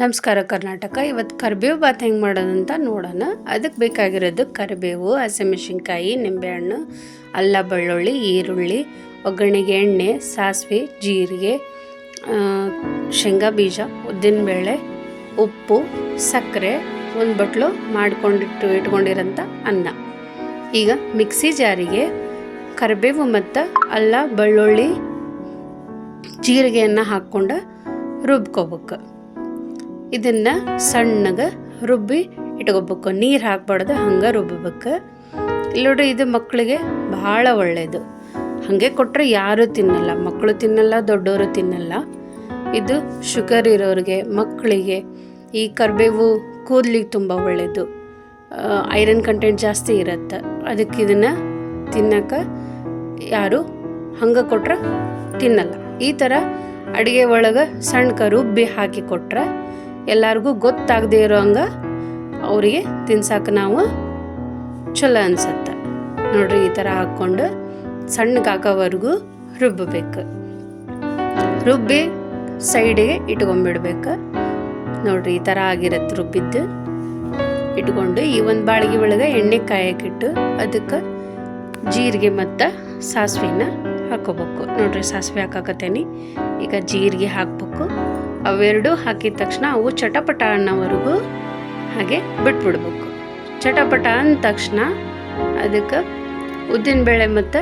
ನಮಸ್ಕಾರ ಕರ್ನಾಟಕ. ಇವತ್ತು ಕರಿಬೇವು ಬಾತ್ ಹೆಂಗೆ ಮಾಡೋದಂತ ನೋಡೋಣ. ಅದಕ್ಕೆ ಬೇಕಾಗಿರೋದು ಕರಿಬೇವು, ಹಸಿಮೆಣಸಿನ್ಕಾಯಿ, ನಿಂಬೆಹಣ್ಣು, ಅಲ್ಲ ಬೆಳ್ಳುಳ್ಳಿ, ಈರುಳ್ಳಿ, ಒಗ್ಗರಣೆಗೆ ಎಣ್ಣೆ, ಸಾಸಿವೆ, ಜೀರಿಗೆ ಶೇಂಗಾ ಬೀಜ, ಉದ್ದಿನಬೇಳೆ, ಉಪ್ಪು, ಸಕ್ಕರೆ, ಒಂದು ಬಟ್ಲು ಮಾಡಿಕೊಂಡಿಟ್ಟು ಇಟ್ಕೊಂಡಿರೋಂಥ ಅನ್ನ. ಈಗ ಮಿಕ್ಸಿ ಜಾರಿಗೆ ಕರಿಬೇವು ಮತ್ತು ಅಲ್ಲ ಬೆಳ್ಳುಳ್ಳಿ ಜೀರಿಗೆಯನ್ನು ಹಾಕ್ಕೊಂಡು ರುಬ್ಕೋಬೇಕು. ಇದನ್ನು ಸಣ್ಣಗೆ ರುಬ್ಬಿ ಇಟ್ಕೋಬೇಕು. ನೀರು ಹಾಕ್ಬಾರ್ದು, ಹಂಗೆ ರುಬ್ಬಬೇಕು. ಇಲ್ಲಿ ನೋಡ್ರಿ ಇದು ಮಕ್ಕಳಿಗೆ ಭಾಳ ಒಳ್ಳೆಯದು ಹಾಗೆ ಕೊಟ್ಟರೆ ಯಾರೂ ತಿನ್ನಲ್ಲ ಮಕ್ಕಳು ತಿನ್ನಲ್ಲ ದೊಡ್ಡವರು ತಿನ್ನಲ್ಲ. ಇದು ಶುಗರ್ ಇರೋರಿಗೆ ಮಕ್ಕಳಿಗೆ ಈ ಕರಿಬೇವು ಕೂದಲಿಗೆ ತುಂಬ ಒಳ್ಳೆಯದು ಐರನ್ ಕಂಟೆಂಟ್ ಜಾಸ್ತಿ ಇರುತ್ತೆ. ಅದಕ್ಕೆ ಇದನ್ನು ತಿನ್ನಕ್ಕೆ ಯಾರು ಹಂಗೆ ಕೊಟ್ರೆ ತಿನ್ನಲ್ಲ. ಈ ಥರ ಅಡುಗೆ ಒಳಗೆ ಸಣ್ಣ ರುಬ್ಬಿ ಹಾಕಿ ಕೊಟ್ರೆ ಎಲ್ಲರಿಗೂ ಗೊತ್ತಾಗದೇ ಹಂಗ ಅವರಿಗೆ ತಿನ್ಸಕ್ಕೆ ನಾವು ಚಲೋ ಅನ್ಸತ್ತೆ. ನೋಡ್ರಿ ಈ ಥರ ಹಾಕ್ಕೊಂಡು ಸಣ್ಣಗಾಕೋವರೆಗೂ ರುಬ್ಬಬೇಕು ರುಬ್ಬಿ ಸೈಡಿಗೆ ಇಟ್ಕೊಂಡ್ಬಿಡ್ಬೇಕು ನೋಡ್ರಿ ಈ ಥರ ಆಗಿರತ್ತೆ ರುಬ್ಬಿದ್ದು. ಇಟ್ಕೊಂಡು ಈ ಒಂದು ಬಾಳಿಗೆ ಒಳಗೆ ಎಣ್ಣೆ ಕಾಯಕ್ಕಿಟ್ಟು ಅದಕ್ಕೆ ಜೀರಿಗೆ ಮತ್ತು ಸಾಸಿವೆನ ಹಾಕೋಬೇಕು ನೋಡ್ರಿ ಸಾಸಿವೆ ಹಾಕಾಕತ್ತೇನೆ. ಈಗ ಜೀರಿಗೆ ಹಾಕ್ಬೇಕು. ಅವೆರಡು ಹಾಕಿದ ತಕ್ಷಣ ಅವು ಚಟಪಟ ಅನ್ನೋವರೆಗೂ ಹಾಗೆ ಬಿಟ್ಬಿಡ್ಬೇಕು. ಚಟಪಟ ಅಂದ ತಕ್ಷಣ ಅದಕ್ಕೆ ಉದ್ದಿನಬೇಳೆ ಮತ್ತು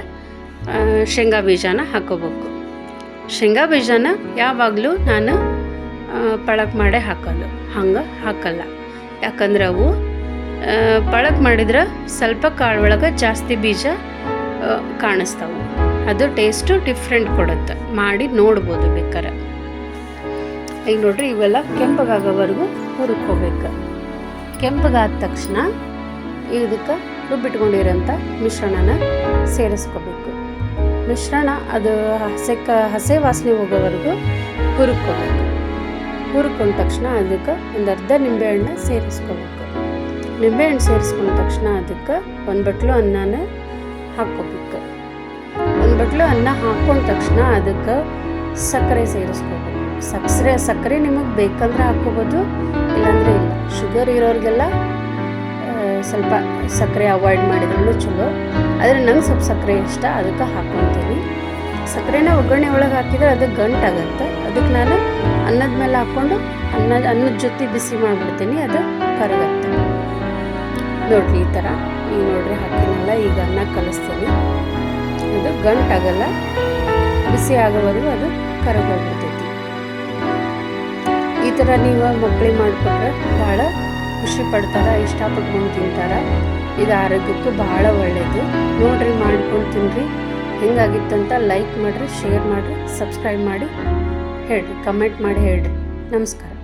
ಶೇಂಗಾ ಬೀಜನ ಹಾಕೋಬೇಕು. ಶೇಂಗಾ ಬೀಜನ ಯಾವಾಗಲೂ ನಾನು ಪಳಕ್ ಮಾಡೇ ಹಾಕೋದು. ಹಂಗೆ ಹಾಕಲ್ಲ. ಯಾಕಂದ್ರೆ ಅವು ಪಳಕ್ ಮಾಡಿದ್ರೆ ಸ್ವಲ್ಪ ಕಾಳು ಒಳಗೆ ಜಾಸ್ತಿ ಬೀಜ ಕಾಣಿಸ್ತಾವೆ. ಅದು ಟೇಸ್ಟು ಡಿಫ್ರೆಂಟ್ ಕೊಡುತ್ತೆ. ಮಾಡಿ ನೋಡ್ಬೋದು ಬೇಕಾರೆ. ಈಗ ನೋಡ್ರಿ ಇವೆಲ್ಲ ಕೆಂಪಗಾಗೋವರೆಗೂ ಹುರ್ಕೋಬೇಕು. ಕೆಂಪಗಾದ ತಕ್ಷಣ ಇದಕ್ಕೆ ರುಬ್ಬಿಟ್ಕೊಂಡಿರೋಂಥ ಮಿಶ್ರಣನ ಸೇರಿಸ್ಕೋಬೇಕು. ಮಿಶ್ರಣ ಅದು ಹಸೆಕ ಹಸೆ ವಾಸನೆ ಹೋಗೋವರೆಗೂ ಹುರ್ಕೋಬೇಕು. ಹುರ್ಕೊಂಡ ತಕ್ಷಣ ಅದಕ್ಕೆ ಒಂದು ಅರ್ಧ ನಿಂಬೆಹಣ್ಣು ಸೇರಿಸ್ಕೋಬೇಕು. ನಿಂಬೆಹಣ್ಣು ಸೇರಿಸ್ಕೊಂಡ ತಕ್ಷಣ ಅದಕ್ಕೆ ಒಂದು ಬಟ್ಲು ಅನ್ನನ ಹಾಕ್ಕೋಬೇಕು. ಒಂದು ಬಟ್ಲು ಅನ್ನ ಹಾಕ್ಕೊಂಡ ತಕ್ಷಣ ಅದಕ್ಕೆ ಸಕ್ಕರೆ ಸೇರಿಸ್ಕೋಬೇಕು. ಸಕ್ಕರೆ ಸಕ್ಕರೆ ನಿಮಗೆ ಬೇಕಂದ್ರೆ ಹಾಕ್ಕೋಬೋದು, ಇಲ್ಲಾಂದರೆ ಇಲ್ಲ. ಶುಗರ್ ಇರೋರಿಗೆಲ್ಲ ಸ್ವಲ್ಪ ಸಕ್ಕರೆ ಅವಾಯ್ಡ್ ಮಾಡಿದ್ರೂ ಚಲೋ. ಆದರೆ ನಂಗೆ ಸ್ವಲ್ಪ ಸಕ್ಕರೆ ಇಷ್ಟ, ಅದಕ್ಕೆ ಹಾಕ್ಕೊತೀನಿ ಸಕ್ಕರೆನ ಒಗ್ಗರಣೆ ಒಳಗೆ ಹಾಕಿದರೆ ಅದು ಗಂಟಾಗತ್ತೆ ಅದಕ್ಕೆ ನಾನು ಅನ್ನದ ಮೇಲೆ ಹಾಕ್ಕೊಂಡು ಅನ್ನ, ಅನ್ನದ ಜೊತೆ ಬಿಸಿ ಮಾಡಿಬಿಡ್ತೀನಿ, ಅದು ಕರಗತ್ತೆ. ನೋಡ್ರಿ ಈ ಥರ ಈಗ ನೋಡ್ರಿ ಹಾಕಿನಲ್ಲ ಈಗ ಅನ್ನ ಕಲಿಸ್ತೀನಿ. ಅದು ಗಂಟಾಗಲ್ಲ ಬಿಸಿ ಆಗೋವರೆಗೂ ಅದು ಕರಗೋಗ್ಬಿಡ್ತೈತಿ. ಈ ಥರ ನೀವು ಮಕ್ಕಳಿಗೆ ಮಾಡಿಕೊಟ್ರೆ ಭಾಳ ಖುಷಿ ಪಡ್ತಾರೆ ಇಷ್ಟಪಟ್ಕೊಂಡು ತಿಂತಾರೆ. ಇದು ಆರೋಗ್ಯಕ್ಕೂ ಭಾಳ ಒಳ್ಳೆಯದು ನೋಡ್ರಿ, ಮಾಡ್ಕೊಂಡು ತಿನ್ನಿರಿ ಹೆಂಗಾಗಿತ್ತಂತ ಲೈಕ್ ಮಾಡಿರಿ ಶೇರ್ ಮಾಡಿರಿ ಸಬ್ಸ್ಕ್ರೈಬ್ ಮಾಡಿ. ಹೇಳ್ರಿ ಕಮೆಂಟ್ ಮಾಡಿ ಹೇಳ್ರಿ. ನಮಸ್ಕಾರ.